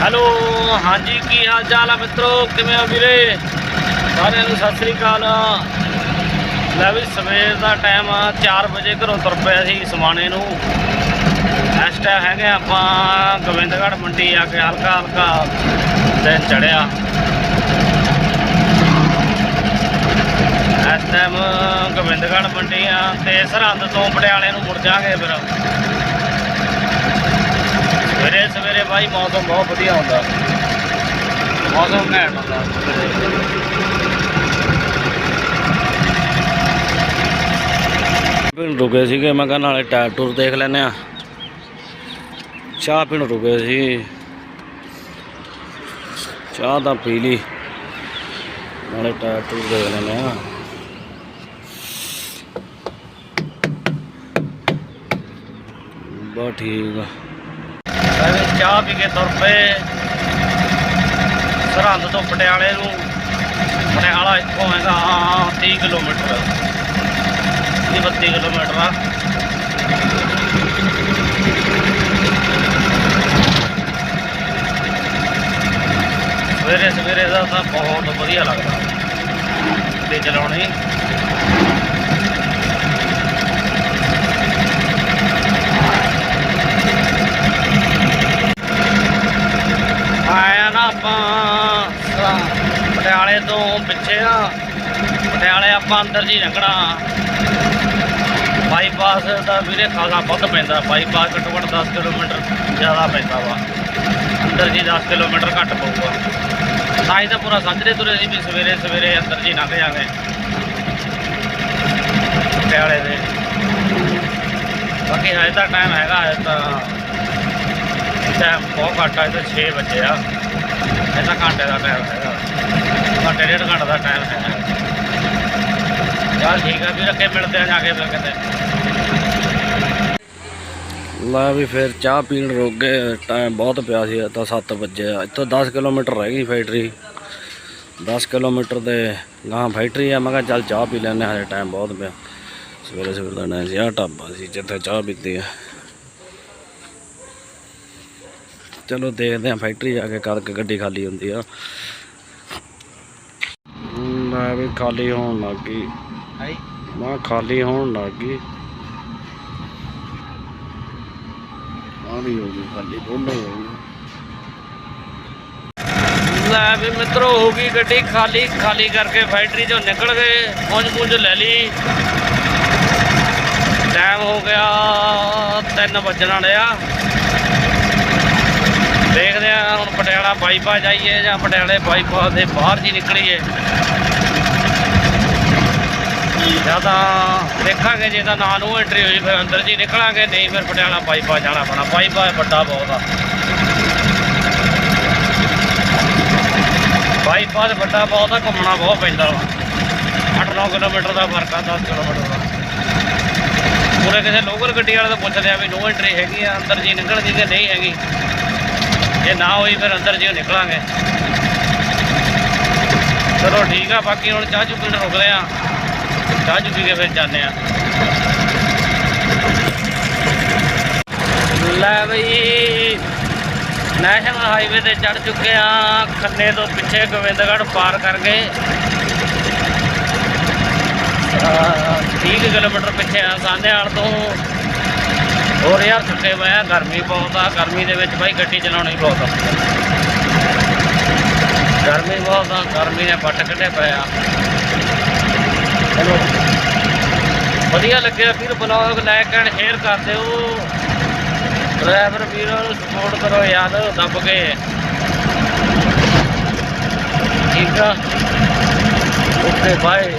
Hello, ਹਾਂਜੀ, ਕੀ ਹਾਲ ਚਾਲ ਆ ਮਿੱਤਰੋ? ਕਿਵੇਂ ਹੋ ਵੀਰੇ? ਸਾਰਿਆਂ ਨੂੰ ਸਤਿ ਸ੍ਰੀ ਅਕਾਲ। ਲੈ ਵੀ ਸਵੇਰ ਦਾ ਟਾਈਮ ਆ 4 ਵਜੇ ਘਰੋਂ ਤੁਰ ਪਿਆ ਸੀ ਸਮਾਣੇ ਨੂੰ। ਇਸ ਟਾਈਮ ਹੈਗੇ ਆਪਾਂ ਗੋਬਿੰਦਗੜ੍ਹ ਮੰਡੀ ਆ ਕੇ ਹਲਕਾ ਹਲਕਾ ਦਿਨ ਚੜਿਆ ਇਸ ਟਾਈਮ ਗੋਬਿੰਦਗੜ੍ਹ ਮੰਡੀ ਆ ਤੇ ਸਰਹੰਦ ਤੋਂ ਪਟਿਆਲੇ ਨੂੰ ਮੁੜ ਜਾਾਂਗੇ ਫਿਰ। ਸਵੇਰੇ ਸਵੇਰੇ ਬਾਈ ਮੌਸਮ ਬਹੁਤ ਵਧੀਆ ਹੁੰਦਾ। ਮੌਸਮ ਘੈਂਟ ਹੁੰਦਾ ਪੀਣ ਰੁਕੇ ਸੀਗੇ, ਮੈਂ ਕਿਹਾ ਨਾਲੇ ਟਾਇਰ ਟੂਰ ਦੇਖ ਲੈਨੇ ਆ ਚਾਹ ਪੀਣ ਰੁਕੇ ਸੀ। ਚਾਹ ਤਾਂ ਪੀ ਲਈ। ਨਾਲੇ ਟਾਇਰ ਟੂਰ ਦੇਖ ਲੈਨੇ ਆ ਬਹੁਤ ਠੀਕ ਆ। ਚਾਹ ਪੀ ਕੇ ਤੁਰ ਪਏ। ਸਰਹੰਦ ਤੋਂ ਪਟਿਆਲੇ ਨੂੰ। ਪਟਿਆਲਾ ਇੱਥੋਂ ਹੈਗਾ 30 ਕਿਲੋਮੀਟਰ। 30 32 ਕਿਲੋਮੀਟਰ ਆ। ਸਵੇਰੇ ਸਵੇਰੇ ਦਾ ਤਾਂ ਬਹੁਤ ਵਧੀਆ ਲੱਗਦਾ। ਤੇ ਚਲਾਉਣੀ ਆਇਆ ਨਾ ਆਪਾਂ ਪਟਿਆਲੇ ਤੋਂ ਪਿੱਛੇ ਆ। ਪਟਿਆਲੇ ਆਪਾਂ ਅੰਦਰ ਜੀ ਲੰਘਣਾ ਬਾਈਪਾਸ ਦਾ ਵੀਰੇ ਖਾਸਾ ਵੱਧ ਪੈਂਦਾ। ਬਾਈਪਾਸ ਘੱਟੋ ਘੱਟ 10 ਕਿਲੋਮੀਟਰ ਜ਼ਿਆਦਾ ਪੈਂਦਾ ਵਾ। ਅੰਦਰ ਜੀ 10 ਕਿਲੋਮੀਟਰ ਘੱਟ ਪਊਗਾ। ਤਾਂ ਤਾਂ ਪੂਰਾ ਸਾਂਝਰੇ ਤੁਰੇ ਸੀ ਵੀ ਸਵੇਰੇ ਸਵੇਰੇ ਅੰਦਰ ਜੀ ਲੰਘ ਜਾਗੇ ਪਟਿਆਲੇ ਦੇ। ਬਾਕੀ ਹਜੇ ਤਾਂ ਟਾਈਮ ਹੈਗਾ, ਹਜੇ ਤਾਂ ਟਾਈਮ ਬਹੁਤ ਘੱਟ ਆ, ਇਹ ਤਾਂ 6 ਵਜੇ ਆ। ਇਹ ਘੰਟੇ ਦਾ ਟਾਈਮ ਹੈਗਾ। ਘੰਟੇ ਡੇਢ ਘੰਟੇ ਦਾ ਟਾਈਮ ਹੈ ਚੱਲ ਠੀਕ ਆ, ਵੀ ਰੱਖੇ ਮਿਲਦੇ ਆ ਜਾ ਕੇ ਫਿਰ ਕਿਤੇ। ਲਾ ਵੀ ਫਿਰ ਚਾਹ ਪੀਣ ਰੁਕ ਗਏ ਟਾਈਮ ਬਹੁਤ ਪਿਆ ਸੀ ਤਾਂ 7 ਵਜੇ ਇੱਥੋਂ 10 ਕਿਲੋਮੀਟਰ ਰਹਿ ਗਈ ਫੈਕਟਰੀ 10 ਕਿਲੋਮੀਟਰ ਦੇ ਗਾਂ ਫੈਕਟਰੀ ਆ, ਮੈਂ ਕਿਹਾ ਚੱਲ ਚਾਹ ਪੀ ਲੈਂਦੇ ਹਜੇ ਟਾਈਮ ਬਹੁਤ ਪਿਆ। ਸਵੇਰੇ ਸਵੇਰੇ ਦਾ ਨਾ ਸੀ, ਆਹ ਢਾਬਾ ਸੀ, ਜਿੱਥੇ ਚਾਹ ਪੀਤੀ ਆ। ਚਲੋ ਦੇਖਦੇ ਆ ਫੈਕਟਰੀ ਜਾ ਕੇ ਕਦ ਗੱਡੀ ਖਾਲੀ ਹੁੰਦੀ ਆ। ਮੈਂ ਵੀ ਖਾਲੀ ਹੋਣ ਲੱਗ ਗਈ। ਮੈਂ ਖਾਲੀ ਹੋਣ ਲੱਗ ਗਈ। ਆ ਵੀ ਹੋ ਗਈ ਖਾਲੀ ਦੋਨੋਂ ਹੋ ਗਈ ਲੈ ਵੀ ਮਿੱਤਰੋ ਹੋ ਗਈ ਗੱਡੀ ਖਾਲੀ ਖਾਲੀ ਕਰਕੇ ਫੈਕਟਰੀ ਚੋਂ ਨਿਕਲ ਗਏ ਪੁੰਜ ਪੁੰਜ ਲੈ ਲਈ। ਟਾਈਮ ਹੋ ਗਿਆ 3 ਵੱਜਣ ਵਾਲੇ ਆ। ਦੇਖਦੇ ਆ ਹੁਣ ਪਟਿਆਲਾ ਬਾਈਪਾਸ ਜਾਈਏ ਜਾਂ ਪਟਿਆਲੇ ਬਾਈਪਾਸ ਦੇ ਬਾਹਰ ਜੀ ਨਿਕਲੀਏ। ਜਾਂ ਤਾਂ ਦੇਖਾਂਗੇ ਜੇ ਤਾਂ ਨਾ ਨੂੰ ਐਂਟਰੀ ਹੋਈ ਫਿਰ ਅੰਦਰ ਜੀ ਨਿਕਲਾਂਗੇ, ਨਹੀਂ ਫਿਰ ਪਟਿਆਲਾ ਬਾਈਪਾਸ ਜਾਣਾ ਪੈਣਾ। ਬਾਈਪਾਸ ਵੱਡਾ ਬਹੁਤ ਆ। ਬਾਈਪਾਸ ਵੱਡਾ ਬਹੁਤ ਆ, ਘੁੰਮਣਾ ਬਹੁਤ ਪੈਂਦਾ ਵਾ। 8-9 ਕਿਲੋਮੀਟਰ ਦਾ ਫ਼ਰਕ ਆ 10 ਕਿਲੋਮੀਟਰ ਦਾ। ਪੂਰੇ ਕਿਸੇ ਲੋਕਲ ਗੱਡੀ ਵਾਲੇ ਤੋਂ ਪੁੱਛਦੇ ਆ ਵੀ ਨੋ ਐਂਟਰੀ ਹੈਗੀ ਆ, ਅੰਦਰ ਜੀ ਨਿਕਲਦੀ ਕਿ ਨਹੀਂ ਹੈਗੀ। ਜੇ ਨਾ ਹੋਈ ਫਿਰ ਅੰਦਰ ਜੀ ਨਿਕਲਾਂਗੇ। ਚਲੋ ਠੀਕ ਆ, ਬਾਕੀ ਹੁਣ ਚਾਹ ਚੁ ਪੀਣ ਰੁਕਦੇ ਆ। ਚਾਹ ਚੁ ਪੀ ਕੇ ਫਿਰ ਜਾਂਦੇ ਆ। ਲੈ ਬਈ, ਨੈਸ਼ਨਲ ਹਾਈਵੇ ਤੇ ਚੜ ਚੁੱਕੇ ਆ, ਖੰਨੇ ਤੋਂ ਪਿੱਛੇ ਗੋਬਿੰਦਗੜ੍ਹ ਪਾਰ ਕਰਕੇ। ਅਹ 30 ਕਿਲੋਮੀਟਰ ਪਿੱਛੇ ਆ ਸਾਂਧੇਵਾਲ ਤੋਂ। ਹੋਰ ਯਾਰ ਥੱਕੇ ਪਏ ਆ, ਗਰਮੀ ਬਹੁਤ ਆ, ਗਰਮੀ ਦੇ ਵਿੱਚ ਬਾਈ ਗੱਡੀ ਚਲਾਉਣੀ ਬਹੁਤ ਔਖੀ ਆ। ਗਰਮੀ ਬਹੁਤ ਆ, ਗਰਮੀ ਨੇ ਪੱਟ ਕੱਢੇ ਪਏ ਆ। ਚਲੋ, ਵਧੀਆ ਲੱਗਿਆ ਵੀਰ ਬਲੌਗ ਲਾਈਕ ਐਂਡ ਸ਼ੇਅਰ ਕਰ ਦਿਓ। ਡਰਾਈਵਰ ਵੀਰਾਂ ਨੂੰ ਸਪੋਰਟ ਕਰੋ ਯਾਰ, ਦੱਬ ਕੇ। ਠੀਕ ਆ? Okay bye